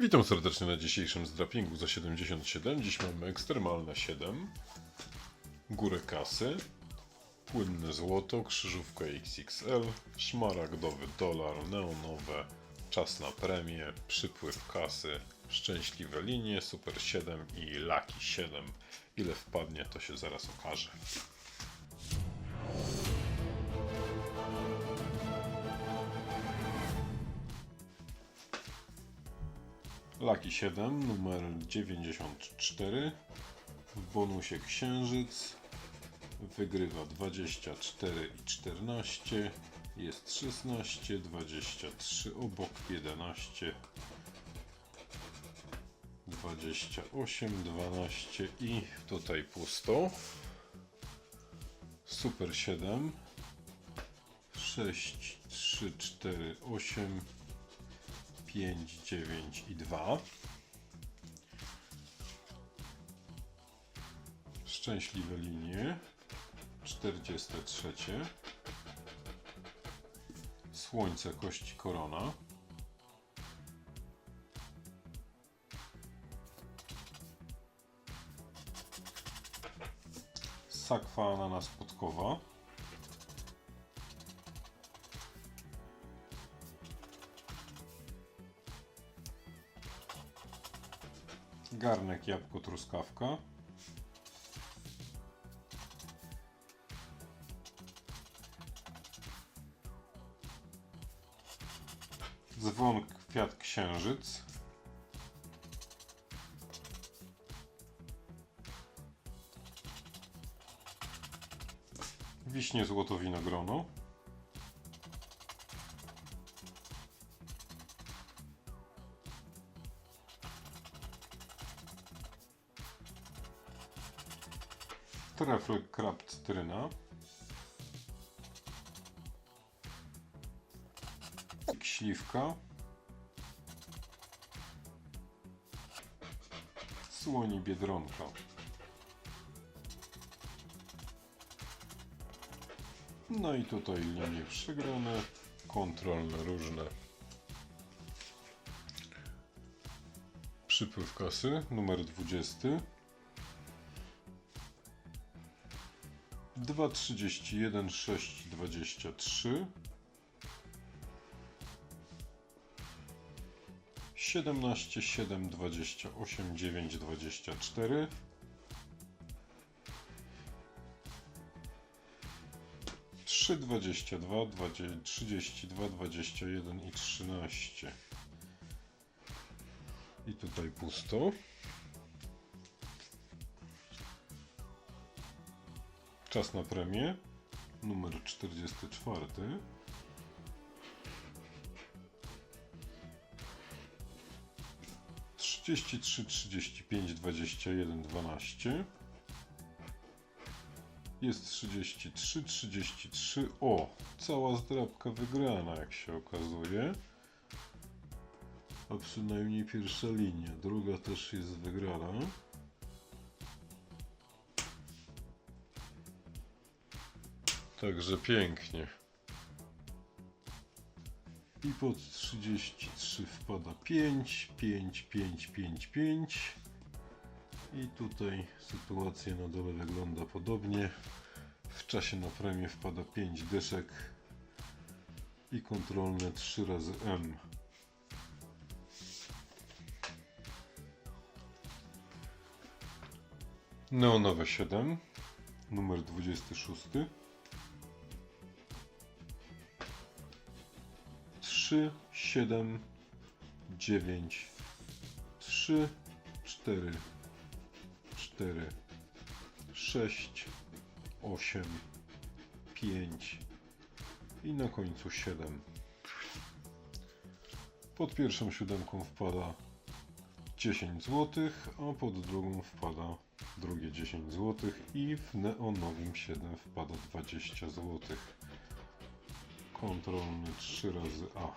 Witam serdecznie na dzisiejszym zdrapingu za 77. Dziś mamy ekstremalne 7, górę kasy, płynne złoto, krzyżówka XXL, szmaragdowy dolar, neonowe, czas na premię, przypływ kasy, szczęśliwe linie, super 7 i lucky 7. Ile wpadnie to się zaraz okaże. Lucky 7, numer 94. W bonusie księżyc. Wygrywa 24 i 14. Jest 16, 23 obok 11. 28, 12 i tutaj pusto. Super 7. 6, 3, 4, 8. 5, 9 i 2. Szczęśliwe linie. 43. Słońce, kości, korona. Sakwa, ananas, podkowa. Garnek, jabłko, truskawka. Dzwon, kwiat, księżyc. Wiśnie, złoto, winogrono. Trefl, krab, cytryna. Śliwka. Słoni biedronka. No i tutaj linie przegrane, kontrolne różne. Przypływ kasy numer 20. 2,31, 6, 23 17, 7, 28, 9, 24 3, 22, 20, 32, 21 i 13 i tutaj pusto Czas na premię numer 44. Trzydzieści trzy, trzydzieści pięć, dwadzieścia jeden, dwanaście. Jest 33, 33. O, cała zdrabka wygrana, jak się okazuje. A przynajmniej pierwsza linia. Druga też jest wygrana. Także pięknie. I pod 33 wpada 5, 5, 5, 5, 5. I tutaj sytuacja na dole wygląda podobnie. W czasie na premię wpada 5 dyszek i kontrolne 3 razy M. Neonowe 7, numer 26. trzy, siedem, dziewięć, trzy, cztery, cztery, sześć, osiem, pięć i na końcu siedem. Pod pierwszą siódemką wpada 10 zł, a pod drugą wpada drugie 10 zł i w neonowym 7 wpada 20 złotych kontrolny 3 razy A.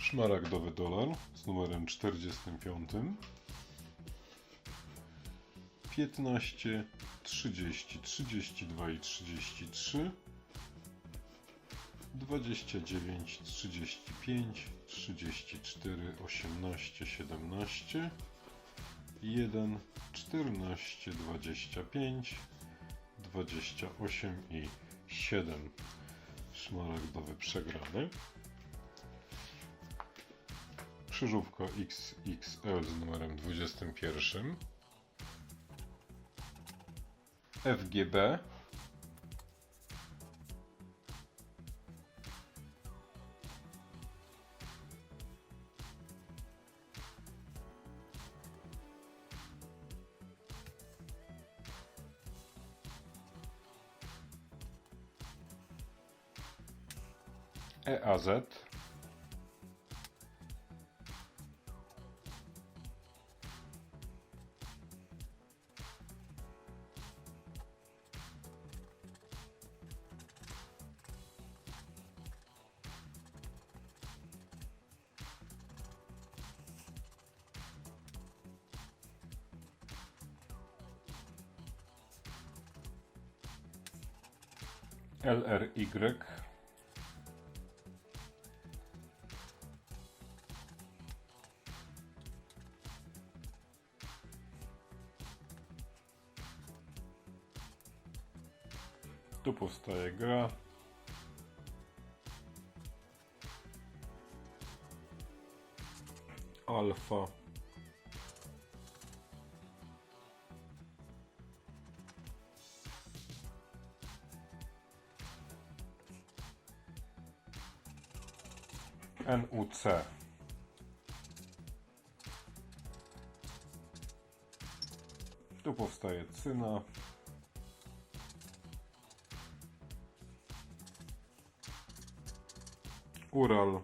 Szmaragdowy dolar z numerem 45. 15, 30, 32 i 33, 29, 35, 34, 18, 17, 1, 14, 25, 28 i 7. Szmaragdowy przegrany. Krzyżówka XXL z numerem 21. FGB. EAZ. LRY. Tu powstaje gra. Alfa. NUC. Tu powstaje cyna. Ural.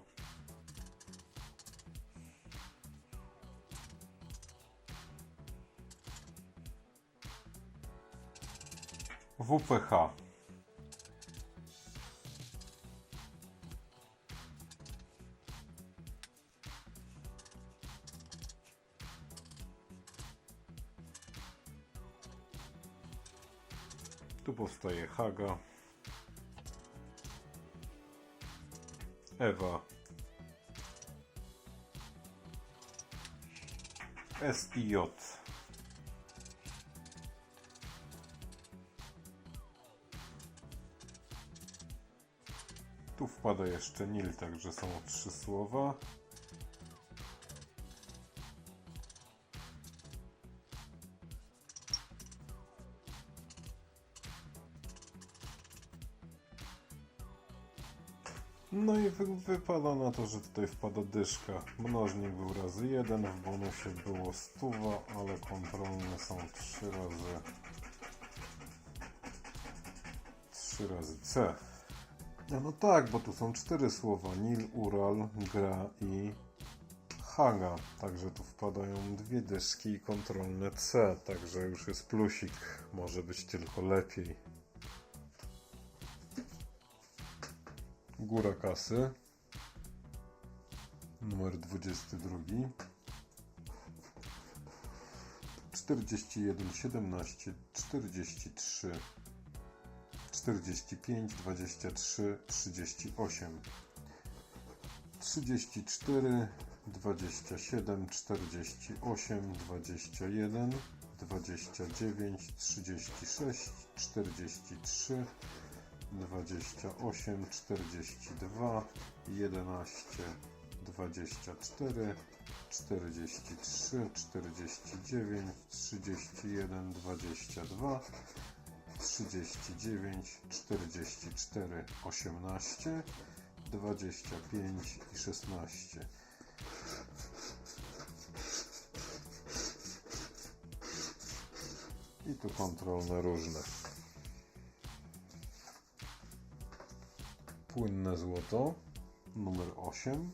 WPH. Tu powstaje Haga. Ewa. SIJ. Tu wpada jeszcze Nil, także są trzy słowa. No i wy, wypada na to, że tutaj wpada dyszka. Mnożnik był razy jeden, w bonusie było stuwa, ale kontrolne są trzy razy trzy razy C. No tak, bo tu są cztery słowa. Nil, Ural, Gra i Haga. Także tu wpadają dwie dyszki i kontrolne C. Także już jest plusik. Może być tylko lepiej. Góra kasy. Numer 22. 41, 17, 43, 45, 23, 38, 34, 27, 48, 21, 29, 36, 43, 28, 42, 11, 24, 43, 49, 31, 22, 39, 44, 18, 25 i 16. I tu kontrolne różne. Płynne złoto numer 8.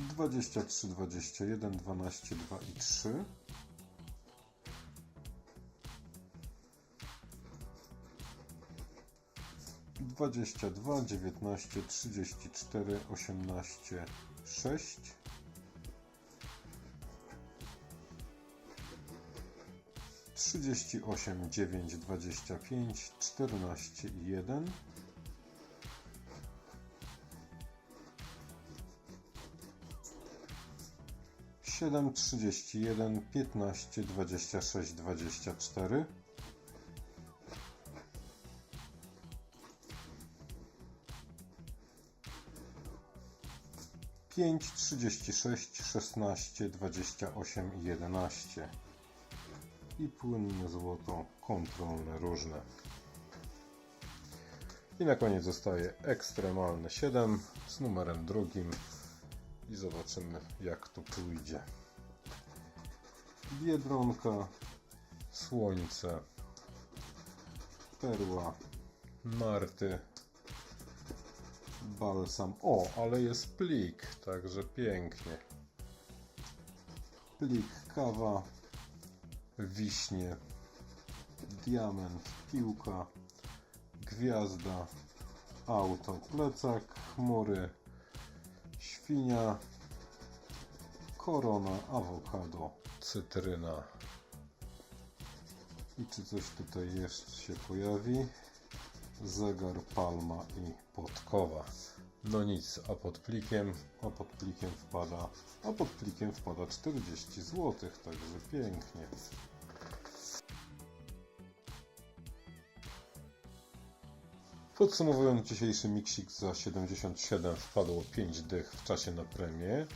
Dwadzieścia trzy, dwadzieścia jeden, dwanaście, dwa i trzy. Dwadzieścia dwa, dziewiętnaście, trzydzieści cztery, osiemnaście, sześć. 38, 9, 25, 14 i 1. Siedem, trzydzieści jeden, piętnaście, dwadzieścia sześć, dwadzieścia cztery. Pięć, trzydzieści sześć, szesnaście, dwadzieścia osiem i jedenaście i płynne złoto kontrolne różne. I na koniec zostaje ekstremalne 7 z numerem drugim i zobaczymy jak to pójdzie. Biedronka, słońce, perła, narty, balsam. O, ale jest plik, także pięknie. Plik, kawa, wiśnie, diament, piłka, gwiazda, auto, plecak, chmury, świnia, korona, awokado, cytryna. I czy coś tutaj jeszcze się pojawi? Zegar, palma i podkowa. No nic, a pod plikiem, a pod plikiem wpada, a pod plikiem wpada 40 zł, także pięknie. Podsumowując dzisiejszy miksik za 77 wpadło 5 dych w czasie na premię,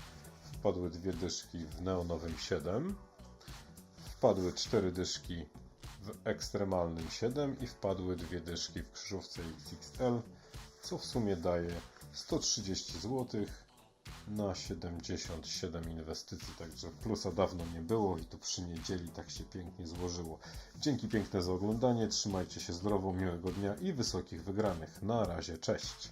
wpadły dwie dyszki w neonowym 7, wpadły 4 dyszki w ekstremalnym 7 i wpadły dwie dyszki w krzyżówce XXL, co w sumie daje 130 zł na 77 inwestycji, także plusa dawno nie było i tu przy niedzieli tak się pięknie złożyło. Dzięki piękne za oglądanie, trzymajcie się zdrowo, miłego dnia i wysokich wygranych. Na razie, cześć!